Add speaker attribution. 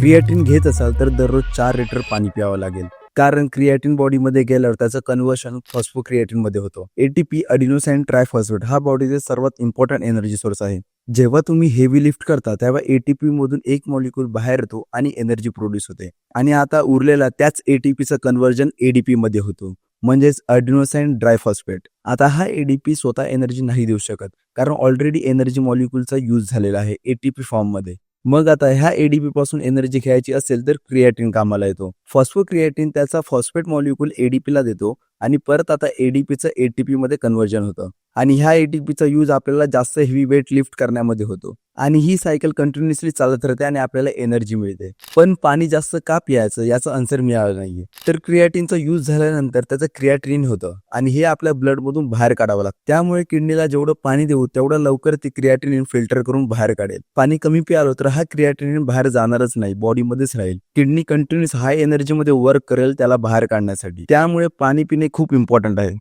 Speaker 1: Creatine घेत असाल तर दररोज चार लिटर पाणी प्यावं लागेल. कारण क्रिएटिन बॉडीमध्ये गेल्यावर त्याचं कन्व्हर्शन फॉस्फो मध्ये होतो. एटीपी अडिनोसाइन ट्रायफॉस्फेट हा बॉडीचे सर्वात इम्पॉर्टंट एनर्जी सोर्स आहे. जेव्हा तुम्ही हेवी लिफ्ट करता तेव्हा एटीपी मधून एक मॉलिक्यूल बाहेर येतो आणि एनर्जी प्रोड्यूस होते. आणि आता उरलेला त्याच एटीपीचं कन्व्हर्जन एडीपी मध्ये होतो. म्हणजेच अडिनोसाइन ड्रायफॉस्फेट आता हा एडीपी स्वतः एनर्जी नाही देऊ शकत. कारण ऑलरेडी एनर्जी मॉलिक्यूलचा यूज झालेला आहे एटीपी फॉर्ममध्ये. मग आता ह्या एडीपी पासून एनर्जी घ्यायची असेल तर क्रिएटिन कामाला येतो. फॉस्फो क्रिएटिन त्याचा फॉस्फेट मॉलिक्युल एडीपी ला देतो आणि परत आता एडीपीचं एटीपी मध्ये कन्वर्जन होतं. आणि ह्या एटीपीचा यूज आपल्याला जास्त हेवी वेट लिफ्ट करण्यामध्ये होतो. आणि ही सायकल कंटिन्युअसली चालत राहते आणि आपल्याला एनर्जी मिळते. पण पाणी जास्त का पियायचं याचं आन्सर मिळालं नाहीये. तर क्रियाटिनचा यूज झाल्यानंतर त्याचं क्रियाटिन होतं आणि हे आपल्या ब्लड मधून बाहेर काढावं लागतं. त्यामुळे किडनीला जेवढं पाणी देऊ तेवढं लवकर ती क्रिएटिनिन फिल्टर करून बाहेर काढेल. पाणी कमी पियालो तर हा क्रिएटिनिन बाहेर जाणारच नाही बॉडीमध्येच राहील. किडनी कंटिन्युअस हाय एनर्जी मध्ये वर्क करेल त्याला बाहेर काढण्यासाठी. त्यामुळे पाणी पिणे खूप इम्पॉर्टंट आहे.